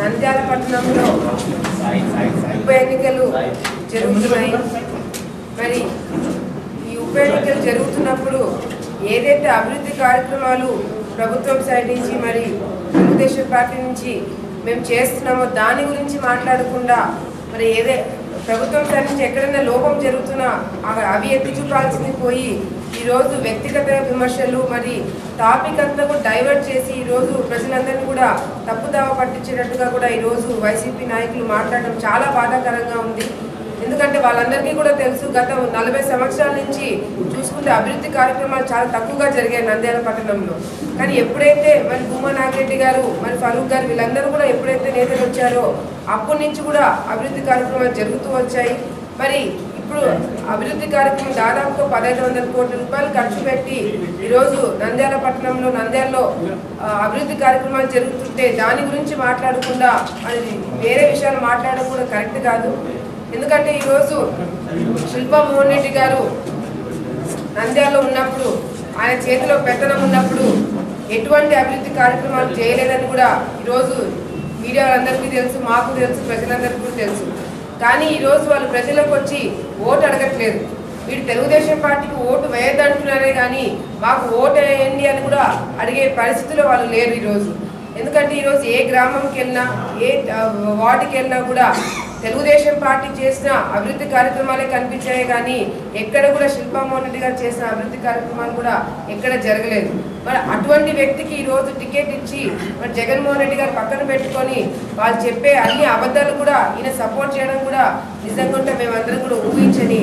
నంద్యాల పట్టణంలో ఉప ఎన్నికలు జరుగుతున్నాయి. మరి ఈ ఉప ఎన్నికలు జరుగుతున్నప్పుడు ఏదైతే అభివృద్ధి కార్యక్రమాలు ప్రభుత్వం సైడ్ నుంచి మరి తెలుగుదేశం పార్టీ నుంచి మేము చేస్తున్నామో దాని గురించి మాట్లాడకుండా మరి ఏదే ప్రభుత్వం సైడ్ నుంచి ఎక్కడైనా లోపం జరుగుతున్నా అవి- అవి ఎత్తి చూపాల్సింది పోయి ఈరోజు వ్యక్తిగత విమర్శలు మరి టాపిక్ అంతా కూడా డైవర్ట్ చేసి ఈరోజు ప్రజలందరినీ కూడా తప్పుదావ పట్టించేటట్టుగా కూడా ఈరోజు వైసీపీ నాయకులు మాట్లాడడం చాలా బాధాకరంగా ఉంది. ఎందుకంటే వాళ్ళందరికీ కూడా తెలుసు గత నలభై సంవత్సరాల నుంచి చూసుకుంటే అభివృద్ధి కార్యక్రమాలు చాలా తక్కువగా జరిగాయి నంద్యాల పట్టణంలో. కానీ ఎప్పుడైతే మరి భూమా నాగిరెడ్డి గారు మరి ఫరూక్ గారు వీళ్ళందరూ కూడా ఎప్పుడైతే నేతలు వచ్చారో అప్పటి నుంచి కూడా అభివృద్ధి కార్యక్రమాలు జరుగుతూ వచ్చాయి. మరి ఇప్పుడు అభివృద్ధి కార్యక్రమం దాదాపు పదహైదు వందల కోట్ల రూపాయలు ఖర్చు పెట్టి ఈరోజు నంద్యాల పట్టణంలో నంద్యాలలో అభివృద్ధి కార్యక్రమాలు జరుగుతుంటే దాని గురించి మాట్లాడకుండా అది వేరే విషయాలు మాట్లాడడం కూడా కరెక్ట్ కాదు. ఎందుకంటే ఈరోజు శిల్పా మోహన్ రెడ్డి గారు నంద్యాలలో ఉన్నప్పుడు ఆయన చేతిలో పెత్తనం ఉన్నప్పుడు ఎటువంటి అభివృద్ధి కార్యక్రమాలు చేయలేదని కూడా ఈరోజు మీడియా వాళ్ళందరికీ తెలుసు మాకు తెలుసు ప్రజలందరికీ తెలుసు. కానీ ఈరోజు వాళ్ళు ప్రజలకు వచ్చి ఓటు అడగట్లేదు. వీడు తెలుగుదేశం పార్టీకి ఓటు వేయద్దంటున్నారే కానీ మాకు ఓటు వేయండి అని కూడా అడిగే పరిస్థితిలో వాళ్ళు లేరు ఈరోజు ఎందుకంటే ఈరోజు ఏ గ్రామంకి వెళ్ళినా ఏ వార్డుకి వెళ్ళినా కూడా తెలుగుదేశం పార్టీ చేసిన అభివృద్ధి కార్యక్రమాలే కనిపించాయి కానీ ఎక్కడ కూడా శిల్పామోహన్ రెడ్డి గారు చేసిన అభివృద్ధి కార్యక్రమాలు కూడా ఎక్కడ జరగలేదు. మరి అటువంటి వ్యక్తికి ఈరోజు టికెట్ ఇచ్చి మరి జగన్మోహన్ రెడ్డి గారు పక్కన పెట్టుకొని వాళ్ళు చెప్పే అన్ని అబద్ధాలు కూడా ఈయన సపోర్ట్ చేయడం కూడా నిజంగా మేమందరం కూడా ఊహించని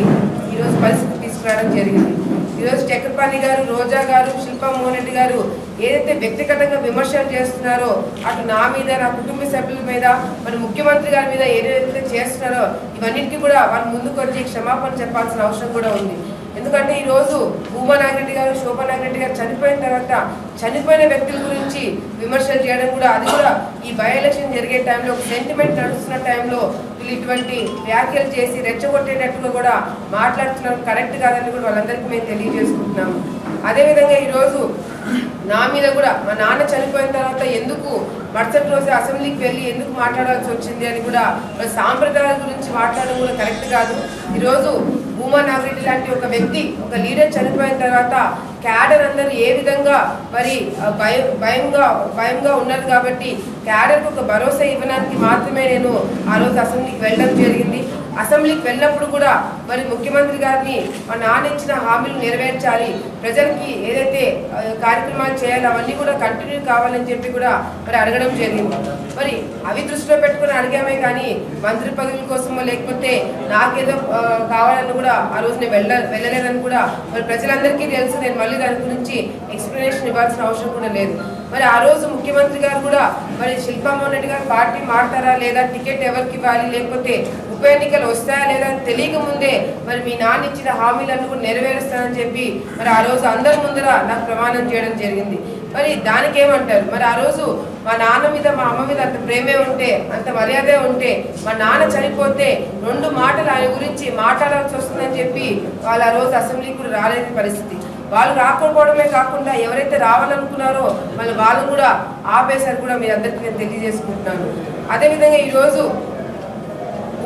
ఈరోజు పరిస్థితి తీసుకురావడం జరిగింది. ఈరోజు చక్రపాణి గారు రోజా గారు శిల్పా మోహన్ రెడ్డి గారు ఏదైతే వ్యక్తిగతంగా విమర్శలు చేస్తున్నారో అటు నా మీద నా కుటుంబ సభ్యుల మీద మరి ముఖ్యమంత్రి గారి మీద ఏదైతే చేస్తున్నారో ఇవన్నిటికీ కూడా వాళ్ళు ముందుకు వచ్చి క్షమాపణ చెప్పాల్సిన అవసరం కూడా ఉంది. ఎందుకంటే ఈరోజు భూమా నాగిరెడ్డి గారు శోభా నాగిరెడ్డి గారు చనిపోయిన తర్వాత చనిపోయిన వ్యక్తుల గురించి విమర్శలు చేయడం కూడా అది కూడా ఈ బై ఎలక్షన్ జరిగే టైంలో సెంటిమెంట్ నడుస్తున్న టైంలో వీళ్ళు ఇటువంటి వ్యాఖ్యలు చేసి రెచ్చగొట్టేటట్టుగా కూడా మాట్లాడుతున్నారు. కరెక్ట్ కాదని కూడా వాళ్ళందరికీ మేము తెలియజేసుకుంటున్నాము. అదేవిధంగా ఈరోజు నా మీద కూడా మా నాన్న చనిపోయిన తర్వాత ఎందుకు మరుసటి రోజు అసెంబ్లీకి వెళ్ళి ఎందుకు మాట్లాడాల్సి వచ్చింది అని కూడా సాంప్రదాయాల గురించి మాట్లాడడం కూడా కరెక్ట్ కాదు. ఈరోజు భూమా నాగిరెడ్డి లాంటి ఒక వ్యక్తి ఒక లీడర్ చనిపోయిన తర్వాత క్యాడర్ అందరూ ఏ విధంగా మరి భయం భయంగా భయంగా ఉన్నారు కాబట్టి క్యాడర్కు ఒక భరోసా ఇవ్వడానికి మాత్రమే నేను ఆ రోజు అసెంబ్లీకి వెళ్ళడం జరిగింది. అసెంబ్లీకి వెళ్ళినప్పుడు కూడా మరి ముఖ్యమంత్రి గారిని మన నాన్న ఇచ్చిన హామీలు నెరవేర్చాలి. ప్రజలకి ఏదైతే కార్యక్రమాలు చేయాలి అవన్నీ కూడా కంటిన్యూ కావాలని చెప్పి కూడా మరి అడగడం జరిగింది. మరి అవి దృష్టిలో పెట్టుకుని అడిగామే కానీ మంత్రి పదవుల కోసమో లేకపోతే నాకేదో కావాలని కూడా ఆ రోజు నేను వెళ్ళ వెళ్ళలేదని కూడా మరి ప్రజలందరికీ తెలుసు. నేను మళ్ళీ దాని గురించి ఎక్స్ప్లెనేషన్ ఇవ్వాల్సిన అవసరం కూడా లేదు. మరి ఆ రోజు ముఖ్యమంత్రి గారు కూడా మరి శిల్పామోహన్ రెడ్డి గారు పార్టీ మారుతారా లేదా టికెట్ ఎవరికి ఇవ్వాలి? లేకపోతే ఉప ఎన్నికలు వస్తాయా లేదా అని తెలియక ముందే మరి మీ నాన్న ఇచ్చిన హామీలను కూడా నెరవేరుస్తానని చెప్పి మరి ఆ రోజు అందరి ముందర నాకు ప్రమాణం చేయడం జరిగింది. మరి దానికి ఏమంటారు? మరి ఆ రోజు మా నాన్న మీద మా అమ్మ మీద అంత ప్రేమే ఉంటే అంత మర్యాదే ఉంటే మా నాన్న చనిపోతే రెండు మాటలు ఆయన గురించి మాట్లాడాల్సి వస్తుందని చెప్పి వాళ్ళు ఆ రోజు అసెంబ్లీకి కూడా రాలేని పరిస్థితి. వాళ్ళు రాకపోవడమే కాకుండా ఎవరైతే రావాలనుకున్నారో మళ్ళీ వాళ్ళు కూడా ఆపేశారు కూడా మీ అందరికీ నేను తెలియజేసుకుంటున్నాను. అదేవిధంగా ఈరోజు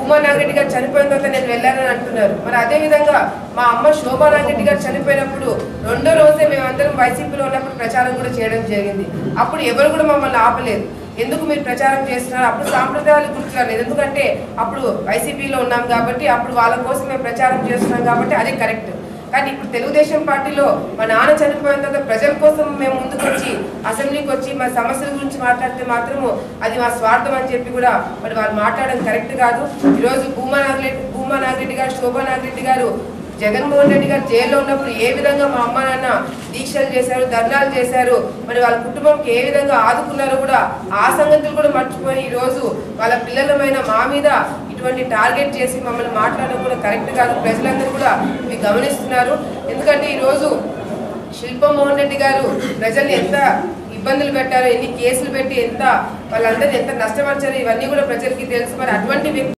ఉమా నాగరెడ్డి గారు చనిపోయిన తర్వాత నేను వెళ్ళానని అంటున్నారు. మరి అదేవిధంగా మా అమ్మ శోభా నాగరెడ్డి గారు చనిపోయినప్పుడు రెండో రోజే మేమందరం వైసీపీలో ఉన్నప్పుడు ప్రచారం కూడా చేయడం జరిగింది. అప్పుడు ఎవరు కూడా మమ్మల్ని ఆపలేదు. ఎందుకు మీరు ప్రచారం చేస్తున్నారు? అప్పుడు సాంప్రదాయాలు గుర్తురాలేదు ఎందుకంటే అప్పుడు వైసీపీలో ఉన్నాం కాబట్టి అప్పుడు వాళ్ళ కోసం మేము ప్రచారం చేస్తున్నాం కాబట్టి అది కరెక్ట్. కానీ ఇప్పుడు తెలుగుదేశం పార్టీలో మా నాన్న చనిపోయిన తర్వాత ప్రజల కోసం మేము ముందుకు వచ్చి అసెంబ్లీకి వచ్చి మా సమస్యల గురించి మాట్లాడితే మాత్రము అది మా స్వార్థం అని చెప్పి కూడా మరి వాళ్ళు మాట్లాడడం కరెక్ట్ కాదు. ఈరోజు భూమా నాగిరెడ్డి భూమా నాగిరెడ్డి గారు శోభా నాగిరెడ్డి గారు జగన్మోహన్ రెడ్డి గారు జైల్లో ఉన్నప్పుడు ఏ విధంగా మా అమ్మ నాన్న దీక్షలు చేశారు ధర్నాలు చేశారు మరి వాళ్ళ కుటుంబంకి ఏ విధంగా ఆదుకున్నారో కూడా ఆ సంగతులు కూడా మర్చిపోయి ఈ రోజు వాళ్ళ పిల్లలమైన మా మీద ఇటువంటి టార్గెట్ చేసి మమ్మల్ని మాట్లాడడం కూడా కరెక్ట్ కాదు. ప్రజలందరూ కూడా మీరు గమనిస్తున్నారు. ఎందుకంటే ఈరోజు శిల్పమోహన్ రెడ్డి గారు ప్రజల్ని ఎంత ఇబ్బందులు పెట్టారో ఎన్ని కేసులు పెట్టి ఎంత వాళ్ళందరినీ ఎంత నష్టపరిచారో ఇవన్నీ కూడా ప్రజలకి తెలుసు. మరి అటువంటి